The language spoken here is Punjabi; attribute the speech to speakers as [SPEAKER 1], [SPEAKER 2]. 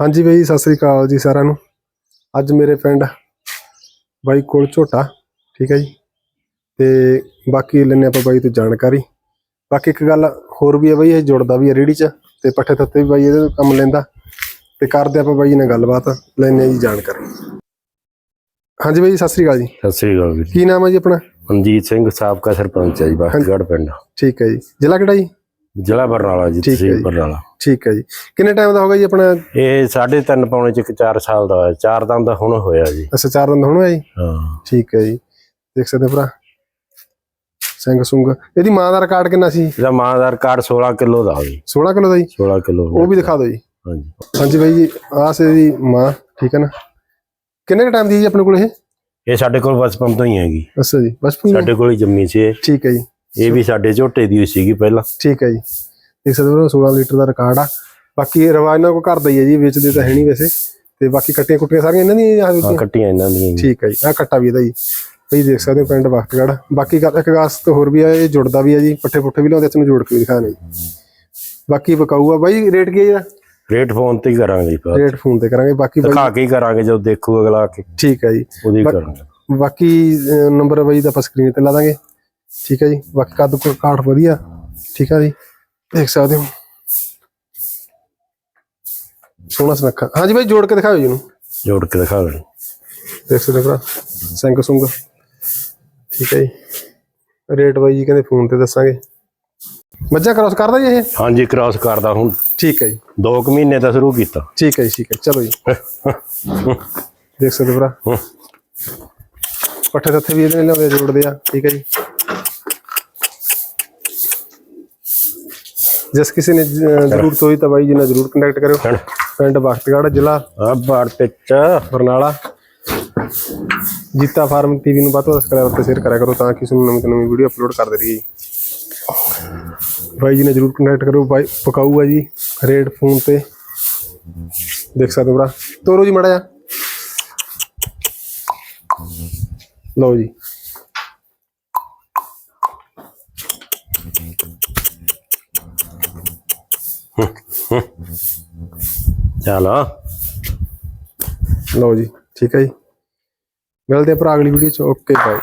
[SPEAKER 1] ਹਾਂਜੀ ਬਈ ਸਤਿ ਸ੍ਰੀ ਅਕਾਲ ਜੀ ਸਾਰਿਆਂ ਨੂੰ। ਅੱਜ ਮੇਰੇ ਪਿੰਡ ਬਾਈ ਕੋਲ ਝੋਟਾ ਠੀਕ ਹੈ ਜੀ। ਤੇ ਬਾਕੀ ਲੈਣੇ ਆਪਾਂ ਬਾਈ ਤੋਂ ਜਾਣਕਾਰੀ। ਬਾਕੀ ਇੱਕ ਗੱਲ ਹੋਰ ਵੀ ਹੈ ਬਈ ਇਹ ਜੁੜਦਾ ਵੀ ਹੈ ਰੇੜੀ 'ਚ ਤੇ ਪੱਠੇ ਤੱਤੇ ਵੀ ਬਾਈ ਇਹਦੇ ਕੰਮ ਲੈਂਦਾ। ਤੇ ਕਰਦੇ ਆਪਾਂ ਬਾਈ ਨਾਲ ਗੱਲਬਾਤ ਲੈਣੇ ਜੀ ਜਾਣਕਾਰੀ। ਹਾਂਜੀ ਬਾਈ ਸਤਿ ਸ੍ਰੀ ਅਕਾਲ ਜੀ।
[SPEAKER 2] ਸਤਿ ਸ੍ਰੀ ਅਕਾਲ ਜੀ।
[SPEAKER 1] ਕੀ ਨਾਮ ਹੈ ਜੀ ਆਪਣਾ?
[SPEAKER 2] ਮਨਜੀਤ ਸਿੰਘ ਸਾਬਕਾ ਸਰਪੰਚ ਹੈ ਜੀ ਬਾਖਤਗੜ੍ਹ ਪਿੰਡ।
[SPEAKER 1] ਠੀਕ ਹੈ ਜੀ। ਜ਼ਿਲ੍ਹਾ ਕਿਹੜਾ ਜੀ?
[SPEAKER 2] ਜ਼ਿਲ੍ਹਾ ਬਰਨਾਲਾ ਜੀ
[SPEAKER 1] ਠੀਕ ਹੈ
[SPEAKER 2] ਤਹਿਸੀਲ
[SPEAKER 1] ਜੀ।
[SPEAKER 2] ਬਰਨਾਲਾ।
[SPEAKER 1] ਠੀਕ ਹੈ ਜੀ। ਕਿੰਨੇ ਟਾਈਮ ਦਾ ਹੋ ਗਿਆ ਜੀ ਆਪਣਾ?
[SPEAKER 2] ਇਹ ਸਾਢੇ ਤਿੰਨ ਪੌਣੇ ਚ 4 ਸਾਲ ਦਾ ਹੋਇਆ। ਚਾਰ ਦੰਦ ਦਾ ਹੁਣ ਹੋਇਆ ਜੀ।
[SPEAKER 1] ਅੱਛਾ ਚਾਰ ਦਿਨ ਹੁਣ ਹੋਇਆ ਜੀ?
[SPEAKER 2] ਹਾਂ।
[SPEAKER 1] ਠੀਕ ਹੈ ਜੀ। ਦੇਖ ਸਕਦੇ ਹੋ ਭਰਾ। ਸਿੰਘ ਸੁੰਗ। ਇਹਦੀ ਮਾਂ ਦਾ ਰਿਕਾਰਡ ਕਿੰਨਾ ਸੀ?
[SPEAKER 2] ਇਹਦਾ ਮਾਂ ਦਾ ਰਿਕਾਰਡ 16 ਕਿਲੋ ਦਾ ਜੀ।
[SPEAKER 1] 16 ਕਿਲੋ ਦਾ ਜੀ?
[SPEAKER 2] 16 ਕਿਲੋ
[SPEAKER 1] ਉਹ ਵੀ ਦਿਖਾ ਦਿਓ ਜੀ।
[SPEAKER 2] ਹਾਂਜੀ।
[SPEAKER 1] ਹਾਂਜੀ ਬਾਈ ਜੀ ਆਹ ਸੇ ਦੀ ਮਾਂ। ਠੀਕ ਹੈ ਨਾ? ਕਿੰਨੇ ਟਾਈਮ ਦੀ ਜੀ ਆਪਣੇ ਕੋਲ ਇਹ?
[SPEAKER 2] ਇਹ ਸਾਡੇ ਕੋਲ ਬਚਪਨ ਤੋਂ ਹੀ ਹੈਗੀ।
[SPEAKER 1] ਅੱਛਾ ਜੀ ਬਚਪਨ?
[SPEAKER 2] ਸਾਡੇ ਕੋਲ ਹੀ ਜੰਮੀ ਸੀ ਇਹ।
[SPEAKER 1] ਠੀਕ ਹੈ ਜੀ।
[SPEAKER 2] ਇਹ ਵੀ ਸਾਡੇ ਝੋਟੇ ਦੀ ਹੋਈ ਸੀਗੀ ਪਹਿਲਾਂ।
[SPEAKER 1] ਠੀਕ ਹੈ ਜੀ। ਦੇਖ ਸਕਦੇ ਹੋ 16 ਲੀਟਰ ਦਾ ਰਿਕਾਰਡ ਆ। ਬਾਕੀ ਰਵਾਜ ਨਾਲ ਕੋ ਘਰ ਦਾ ਹੀ ਹੈ ਜੀ ਵੇਚਦੇ ਤਾਂ ਹੈ ਨਹੀਂ ਵੈਸੇ। ਤੇ ਬਾਕੀ ਕੱਟੀਆਂ ਕੁੱਟੀਆਂ ਸਾਰੀਆਂ ਇਹਨਾਂ ਦੀਆਂ ਹੀ ਆ
[SPEAKER 2] ਕੱਟੀਆਂ ਇਹਨਾਂ ਦੀਆਂ।
[SPEAKER 1] ਠੀਕ ਹੈ ਜੀ ਆ ਕੱਟਾ ਵੀ ਇਹਦਾ ਜੀ ਬਈ ਦੇਖ ਸਕਦੇ ਹੋ ਪਿੰਡ ਵਕਤਗੜ ਬਾਕੀ ਗੱਲ- ਇੱਕ ਗਾਸ ਤੋਂ ਹੋਰ ਵੀ ਆ ਇਹ ਜੁੜਦਾ ਵੀ ਆ ਜੀ ਪੱਠੇ ਪੁੱਠੇ ਵੀ ਲਾਉਂਦੇ ਇਸ ਨੂੰ ਜੋੜ ਕੇ ਵੀ ਦਿਖਾਣੇ ਜੀ। ਬਾਕੀ ਬਕਾਊ ਆ ਬਾਈ ਰੇਟ ਕੀ ਹੈ ਇਹਦਾ?
[SPEAKER 2] ਰੇਟ ਫੋਨ ਤੇ ਹੀ ਕਰਾਂਗੇ।
[SPEAKER 1] ਰੇਟ ਫੋਨ ਤੇ ਕਰਾਂਗੇ ਬਾਕੀ
[SPEAKER 2] ਦਿਖਾ ਕੇ ਹੀ ਕਰਾਂਗੇ ਜਦੋਂ ਦੇਖੂ ਅਗਲਾ ਆ ਕੇ।
[SPEAKER 1] ਠੀਕ ਹੈ ਜੀ।
[SPEAKER 2] ਉਹਦੀ ਕਰਾਂਗੇ।
[SPEAKER 1] ਬਾਕੀ ਨੰਬਰ ਬਾਈ ਦਾ ਆਪਾਂ ਸਕਰੀਨ ਤੇ ਲਾ ਦਾਂਗੇ। ਠੀਕ ਹੈ ਜੀ ਬਾਕੀ ਕੱਦ ਕੋ ਕਾਠ ਵਧੀਆ ਠੀਕ ਹੈ ਜੀ ਦੇਖ ਸਕਦੇ ਹੋ। ਸੋਹਣਾ ਸੁਨੱਖਾ। ਹਾਂਜੀ ਬਾਈ ਜੋੜ ਕੇ ਦਿਖਾਓ ਜੀ ਇਹਨੂੰ।
[SPEAKER 2] ਜੋੜ ਕੇ ਦਿਖਾ ਦੇ
[SPEAKER 1] ਦੇਖ ਸਕਦੇ ਭਰਾ ਸਿੰਘ ਸੁੰਗ। ਠੀਕ ਹੈ ਜੀ ਰੇਟ ਬਾਈ ਜੀ ਕਹਿੰਦੇ ਫੋਨ ਤੇ ਦੱਸਾਂਗੇ। ਮੱਝਾਂ ਕ੍ਰਾਸ ਕਰਦਾ ਜੀ ਇਹ?
[SPEAKER 2] ਹਾਂਜੀ ਕ੍ਰਾਸ ਕਰਦਾ ਹੁਣ।
[SPEAKER 1] ਠੀਕ ਹੈ ਜੀ।
[SPEAKER 2] 2 ਮਹੀਨੇ ਦਾ ਸ਼ੁਰੂ ਕੀਤਾ।
[SPEAKER 1] ਠੀਕ ਹੈ ਜੀ ਠੀਕ ਹੈ ਚਲੋ ਜੀ। ਦੇਖ ਸਕਦੇ ਹੋ ਭਰਾ। ਪੱਠੇ ਤੱਥੇ ਵੀ ਇਹਦੇ ਨਾਲ ਜੋੜਦੇ ਆ ਠੀਕ ਹੈ ਜੀ। ਜਿਸ ਕਿਸੇ ਨੇ ਜ਼ਰੂਰਤ ਹੋਈ ਤਾਂ ਬਾਈ ਜੀ ਨਾਲ ਜ਼ਰੂਰ ਕੰਟੈਕਟ ਕਰਿਓ। ਪਿੰਡ ਬਖਤਗੜ੍ਹ ਜ਼ਿਲ੍ਹਾ
[SPEAKER 2] ਆ ਬਾੜ ਪਿੱਚ
[SPEAKER 1] ਬਰਨਾਲਾ। ਜੀਤਾ ਫਾਰਮ ਟੀਵੀ ਨੂੰ ਵੱਧ ਤੋਂ ਵੱਧ ਸਬਸਕ੍ਰਾਈਬ ਤੇ ਸ਼ੇਅਰ ਕਰਿਆ ਕਰੋ ਤਾਂ ਕਿ ਤੁਹਾਨੂੰ ਨਵੀਂ ਤੋਂ ਨਵੀਂ ਵੀਡੀਓ ਅਪਲੋਡ ਕਰਦੇ ਰਹੀਏ ਬਾਈ ਜੀ ਨੇ ਜ਼ਰੂਰ ਕੰਟੈਕਟ ਕਰੋ ਬਾਈ ਪਕਾਊ ਆ ਜੀ ਰੇਟ ਫੋਨ ਤੇ। ਦੇਖ ਸਕਦੇ ਹੋ ਭਰਾ। ਤੋਰੋ ਜੀ ਮੜਾ ਜਾ ਲਓ ਜੀ।
[SPEAKER 2] ਚਲੋ
[SPEAKER 1] ਲਓ ਜੀ ਠੀਕ ਹੈ ਜੀ। ਮਿਲਦੇ ਆ ਭਰਾ ਅਗਲੀ ਵੀਡੀਓ ਚ। Okay bye